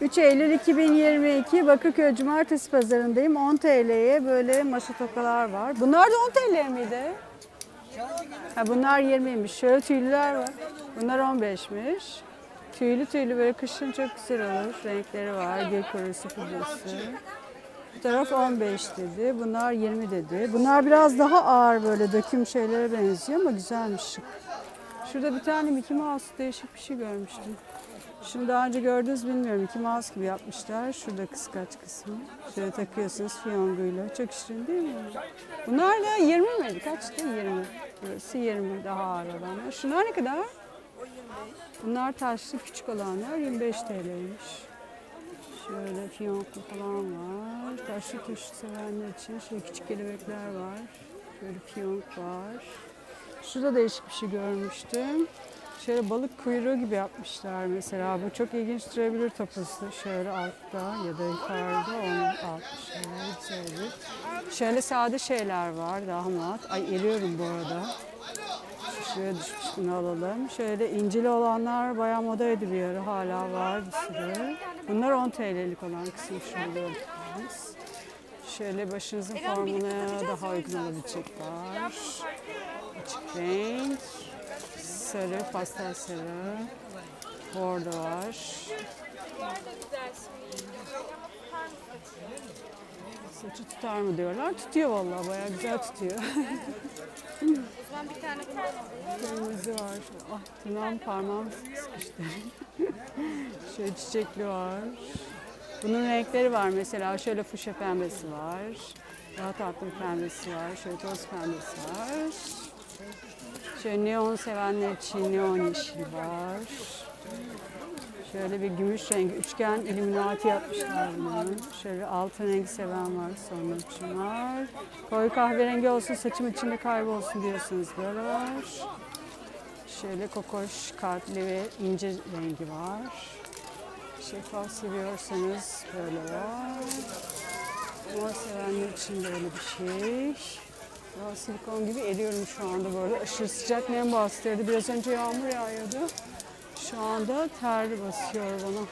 3 Eylül 2022 Bakırköy Cumartesi Pazarındayım. 10 TL'ye böyle masa tokalar var. Bunlar da 10 TL miydi? Ha, bunlar 20'ymiş. Şöyle tüylüler var. Bunlar 15'miş. Tüylü tüylü böyle kışın çok güzel olur. Renkleri var. Gül kurusu pudrası. Bu taraf 15 dedi. Bunlar 20 dedi. Bunlar biraz daha ağır böyle döküm şeylere benziyor ama güzelmiş şık. Şurada bir tane Mickey Mouse değişik bir şey görmüştüm. Şunu daha önce gördünüz bilmiyorum. Mickey Mouse gibi yapmışlar. Şurada kıskaç kısmı. Şöyle takıyorsunuz fiyonguyla. Çok şirin değil mi? Bunlar da 20 miydi? Kaçtı? 20. Burası 20 daha ağır olanlar. Şunlar ne kadar? Bunlar taşlı küçük olanlar 25 TL'ymiş. Şöyle fiyonklu falan var. Taşlı tuş sevenler için şöyle küçük kelebekler var. Şöyle fiyonk var. Şurada değişik bir şey görmüştüm. Şöyle balık kuyruğu gibi yapmışlar mesela. Bu çok ilginç durabilir topusu. Şöyle altta ya da yukarıda onun altı şöyle sade şeyler var daha mat. Ay eriyorum bu arada. Şuraya düşmüş bunu alalım. Şöyle incili olanlar bayağı modaydı bir ara. Hala var bir sürü. Bunlar 10 TL'lik olan kısım şurada. Şöyle başınızın formuna daha uygun olabilecekler. Açık renk. Sarı, pastel sarı. Bordo var. Saçı tutar mı diyorlar. Tutuyor vallahi bayağı güzel tutuyor. Ben bir tane bundan alayım. Kırmızı var. Ah tırnağım parmağım sıkıştı. Şöyle çiçekli var. Bunun renkleri var mesela. Şöyle fuşya pembesi var. Daha tatlı bir pembesi var. Şöyle toz pembesi var. Şöyle neon sevenler için neon yeşil var. Şöyle bir gümüş rengi üçgen illuminati yapmışlar bunu. Şöyle altın rengi seven var sonra için var. Koyu kahverengi olsun saçım içinde kaybolsun diyorsunuz böyle var. Şöyle kokoş kalpli ve ince rengi var. Şeffaf seviyorsanız böyle var. Mor sevenler için böyle bir şey. Ya silikon gibi eriyorum şu anda böyle aşırı sıcak nem bastırdı. Biraz önce yağmur yağıyordu. Şu anda ter basıyor bana.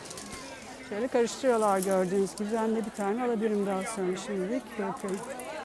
Şöyle karıştırıyorlar gördüğünüz gibi. Ben de bir tane alabilirim daha sonra şimdilik. Bırakıyorum.